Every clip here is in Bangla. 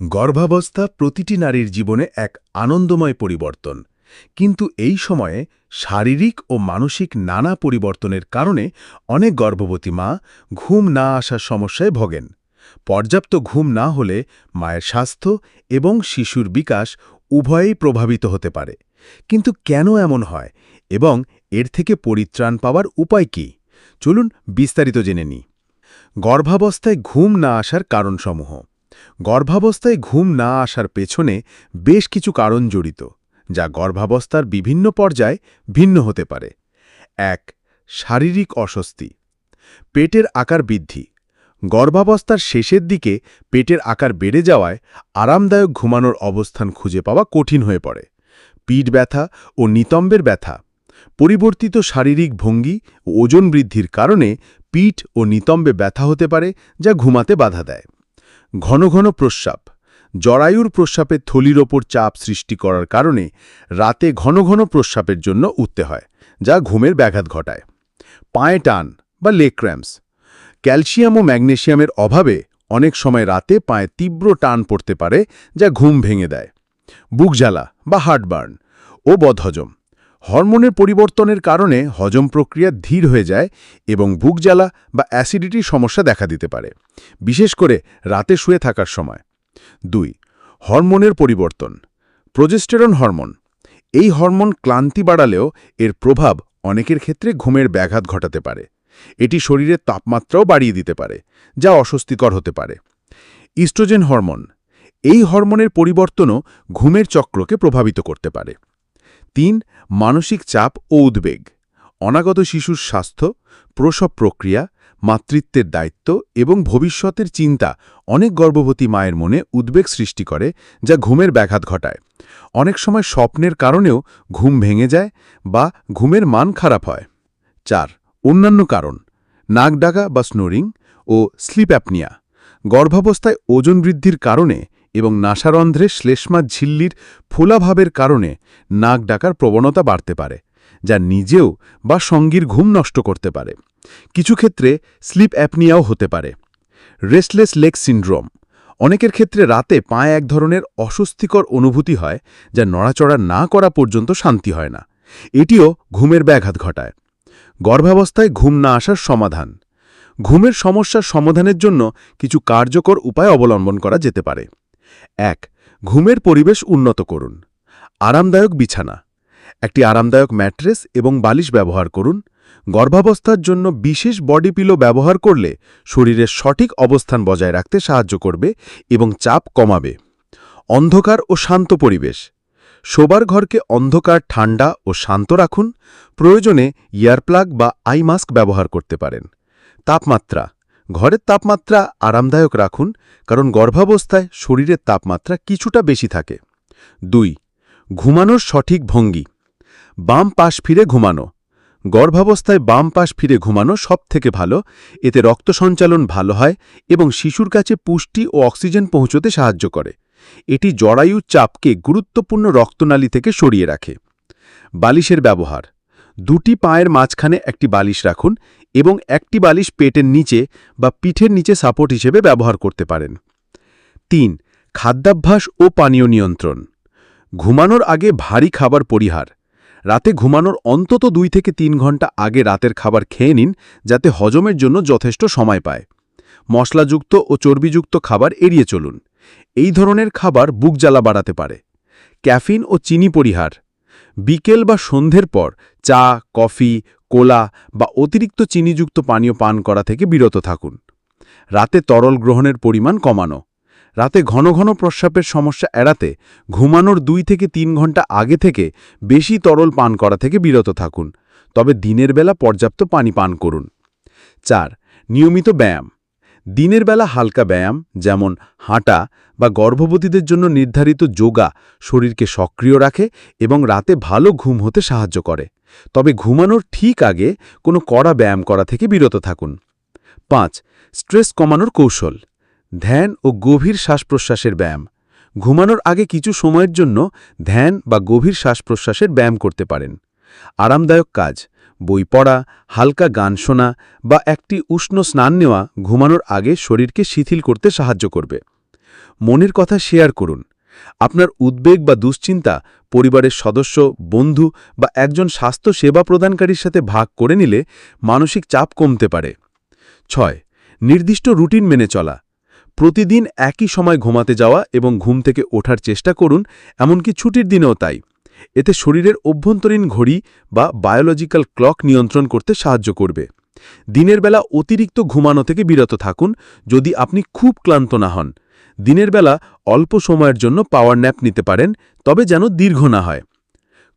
গর্ভাবস্থা প্রতিটি নারীর জীবনে এক আনন্দময় পরিবর্তন। কিন্তু এই সময়ে শারীরিক ও মানসিক নানা পরিবর্তনের কারণে অনেক গর্ভবতী মা ঘুম না আসার সমস্যায় ভোগেন। পর্যাপ্ত ঘুম না হলে মায়ের স্বাস্থ্য এবং শিশুর বিকাশ উভয়েই প্রভাবিত হতে পারে। কিন্তু কেন এমন হয় এবং এর থেকে পরিত্রাণ পাওয়ার উপায় কি? চলুন বিস্তারিত জেনে নিই। গর্ভাবস্থায় ঘুম না আসার কারণসমূহ। গর্ভাবস্থায় ঘুম না আসার পেছনে বেশ কিছু কারণ জড়িত, যা গর্ভাবস্থার বিভিন্ন পর্যায়ে ভিন্ন হতে পারে। এক, শারীরিক অস্বস্তি। পেটের আকার বৃদ্ধি। গর্ভাবস্থার শেষের দিকে পেটের আকার বেড়ে যাওয়ায় আরামদায়ক ঘুমানোর অবস্থান খুঁজে পাওয়া কঠিন হয়ে পড়ে। পিঠ ব্যথা ও নিতম্বের ব্যথা। পরিবর্তিত শারীরিক ভঙ্গি ও ওজন বৃদ্ধির কারণে পিঠ ও নিতম্বে ব্যথা হতে পারে, যা ঘুমাতে বাধা দেয়। ঘন ঘন প্রস্রাব। জরায়ুর প্রস্রাবের থলির ওপর চাপ সৃষ্টি করার কারণে রাতে ঘন ঘন প্রস্রাবের জন্য উঠতে হয়, যা ঘুমের ব্যাঘাত ঘটায়। পায়ে টান বা লেগ ক্র্যাম্পস। ক্যালসিয়াম ও ম্যাগনেশিয়ামের অভাবে অনেক সময় রাতে পায়ে তীব্র টান পড়তে পারে, যা ঘুম ভেঙে দেয়। বুক জ্বালা বা হার্টবার্ন ও বদহজম। হরমোনের পরিবর্তনের কারণে হজম প্রক্রিয়া ধীর হয়ে যায় এবং বুক জ্বালা বা অ্যাসিডিটির সমস্যা দেখা দিতে পারে, বিশেষ করে রাতে শুয়ে থাকার সময়। দুই, হরমোনের পরিবর্তন। Progesterone hormone. এই হরমোন ক্লান্তি বাড়ালেও এর প্রভাব অনেকের ক্ষেত্রে ঘুমের ব্যাঘাত ঘটাতে পারে। এটি শরীরের তাপমাত্রাও বাড়িয়ে দিতে পারে, যা অস্বস্তিকর হতে পারে। Oestrogen hormone. এই হরমোনের পরিবর্তনও ঘুমের চক্রকে প্রভাবিত করতে পারে। তিন, মানসিক চাপ ও উদ্বেগ, অনাগত শিশুর স্বাস্থ্য, প্রসব প্রক্রিয়া, মাতৃত্বের দায়িত্ব এবং ভবিষ্যতের চিন্তা অনেক গর্ভবতী মায়ের মনে উদ্বেগ সৃষ্টি করে যা ঘুমের ব্যাঘাত ঘটায়। অনেক সময় স্বপ্নের কারণেও ঘুম ভেঙে যায় বা ঘুমের মান খারাপ হয়। চার, অন্যান্য কারণ, নাক ডাকা বা স্নোরিং ও স্লিপ অ্যাপনিয়া গর্ভাবস্থায় ওজন বৃদ্ধির কারণে এবং নাসারন্ধ্রে শ্লেষ্মা ঝিল্লির ফোলাভাবের কারণে নাক ডাকার প্রবণতা বাড়তে পারে, যা নিজেও বা সঙ্গীর ঘুম নষ্ট করতে পারে। কিছু ক্ষেত্রে স্লিপ অ্যাপনিয়াও হতে পারে। Restless leg syndrome. অনেকের ক্ষেত্রে রাতে পায়ে এক ধরনের অস্বস্তিকর অনুভূতি হয়, যা নড়াচড়া না করা পর্যন্ত শান্তি হয় না। এটিও ঘুমের ব্যাঘাত ঘটায়। গর্ভাবস্থায় ঘুম না আসার সমাধান। ঘুমের সমস্যার সমাধানের জন্য কিছু কার্যকর উপায় অবলম্বন করা যেতে পারে। এক, ঘুমের পরিবেশ উন্নত করুন। আরামদায়ক বিছানা। একটি আরামদায়ক ম্যাট্রেস এবং বালিশ ব্যবহার করুন। গর্ভাবস্থার জন্য বিশেষ বডি পিলো ব্যবহার করলে শরীরের সঠিক অবস্থান বজায় রাখতে সাহায্য করবে এবং চাপ কমাবে। অন্ধকার ও শান্ত পরিবেশ। শোবার ঘরকে অন্ধকার, ঠান্ডা ও শান্ত রাখুন। প্রয়োজনে ইয়ারপ্লাগ বা আই মাস্ক ব্যবহার করতে পারেন। তাপমাত্রা ঘরের তাপমাত্রা আরামদায়ক রাখুন, কারণ গর্ভাবস্থায় শরীরের তাপমাত্রা কিছুটা বেশি থাকে। দুই, ঘুমানোর সঠিক ভঙ্গি। বাম পাশ ফিরে ঘুমানো। গর্ভাবস্থায় বাম পাশ ফিরে ঘুমানো সব থেকে ভালো। এতে রক্ত সঞ্চালন ভালো হয় এবং শিশুর কাছে পুষ্টি ও অক্সিজেন পৌঁছতে সাহায্য করে। এটি জরায়ুর চাপকে গুরুত্বপূর্ণ রক্তনালী থেকে সরিয়ে রাখে। বালিশের ব্যবহার। দুটি পায়ের মাঝখানে একটি বালিশ রাখুন এবং একটি বালিশ পেটের নিচে বা পিঠের নিচে সাপোর্ট হিসেবে ব্যবহার করতে পারেন। তিন, খাদ্যাভ্যাস ও পানীয় নিয়ন্ত্রণ। ঘুমানোর আগে ভারী খাবার পরিহার। রাতে ঘুমানোর অন্তত দুই থেকে তিন ঘণ্টা আগে রাতের খাবার খেয়ে নিন যাতে হজমের জন্য যথেষ্ট সময় পায়। মশলাযুক্ত ও চর্বিযুক্ত খাবার এড়িয়ে চলুন। এই ধরনের খাবার বুক জ্বালা বাড়াতে পারে। ক্যাফিন ও চিনি পরিহার। বিকেল বা সন্ধ্যের পর চা, কফি, কোলা বা অতিরিক্ত চিনিযুক্ত পানীয় পান করা থেকে বিরত থাকুন। রাতে তরল গ্রহণের পরিমাণ কমানো। রাতে ঘন ঘন প্রস্রাবের সমস্যা এড়াতে ঘুমানোর দুই থেকে তিন ঘণ্টা আগে থেকে বেশি তরল পান করা থেকে বিরত থাকুন, তবে দিনের বেলা পর্যাপ্ত পানি পান করুন। চার, নিয়মিত ব্যায়াম। দিনের বেলা হালকা ব্যায়াম, যেমন হাঁটা বা গর্ভবতীদের জন্য নির্ধারিত যোগা শরীরকে সক্রিয় রাখে এবং রাতে ভালো ঘুম হতে সাহায্য করে। তবে ঘুমানোর ঠিক আগে কোনো কড়া ব্যায়াম করা থেকে বিরত থাকুন। পাঁচ, স্ট্রেস কমানোর কৌশল। ধ্যান ও গভীর শ্বাস-প্রশ্বাসের ব্যায়াম। ঘুমানোর আগে কিছু সময়ের জন্য ধ্যান বা গভীর শ্বাস-প্রশ্বাসের ব্যায়াম করতে পারেন। আরামদায়ক কাজ। বই পড়া, হালকা গান শোনা বা একটি উষ্ণ স্নান নেওয়া ঘুমানোর আগে শরীরকে শিথিল করতে সাহায্য করবে। মনের কথা শেয়ার করুন। আপনার উদ্বেগ বা দুশ্চিন্তা পরিবারের সদস্য, বন্ধু বা একজন স্বাস্থ্য সেবা প্রদানকারীর সাথে ভাগ করে নিলে মানসিক চাপ কমতে পারে। ছয়, নির্দিষ্ট রুটিন মেনে চলা। প্রতিদিন একই সময় ঘুমাতে যাওয়া এবং ঘুম থেকে ওঠার চেষ্টা করুন, এমনকি ছুটির দিনেও তাই। এতে শরীরের অভ্যন্তরীণ ঘড়ি বা বায়োলজিক্যাল ক্লক নিয়ন্ত্রণ করতে সাহায্য করবে। দিনের বেলা অতিরিক্ত ঘুমানো থেকে বিরত থাকুন, যদি আপনি খুব ক্লান্ত না হন। দিনের বেলা অল্প সময়ের জন্য পাওয়ার ন্যাপ নিতে পারেন, তবে যেন দীর্ঘ না হয়।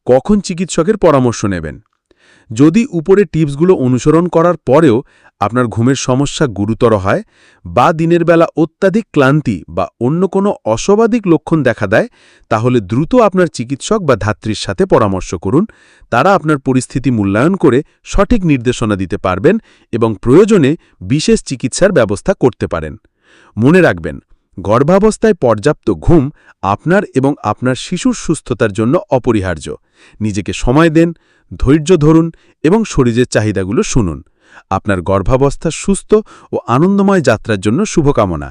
কখন চিকিৎসকের পরামর্শ নেবেন? যদি উপরে টিপসগুলো অনুসরণ করার পরেও আপনার ঘুমের সমস্যা গুরুতর হয় বা দিনের বেলা অত্যাধিক ক্লান্তি বা অন্য কোনো অস্বাভাবিক লক্ষণ দেখা দেয়, তাহলে দ্রুত আপনার চিকিৎসক বা ধাত্রীর সাথে পরামর্শ করুন। তারা আপনার পরিস্থিতি মূল্যায়ন করে সঠিক নির্দেশনা দিতে পারবেন এবং প্রয়োজনে বিশেষ চিকিৎসার ব্যবস্থা করতে পারেন। মনে রাখবেন গর্ভাবস্থায় পর্যাপ্ত ঘুম আপনার এবং আপনার শিশুর সুস্থতার জন্য অপরিহার্য। নিজেকে সময় দেন, ধৈর্য ধরুন এবং শরীরের চাহিদাগুলো শুনুন। আপনার গর্ভাবস্থা সুস্থ ও আনন্দময় যাত্রার জন্য শুভকামনা।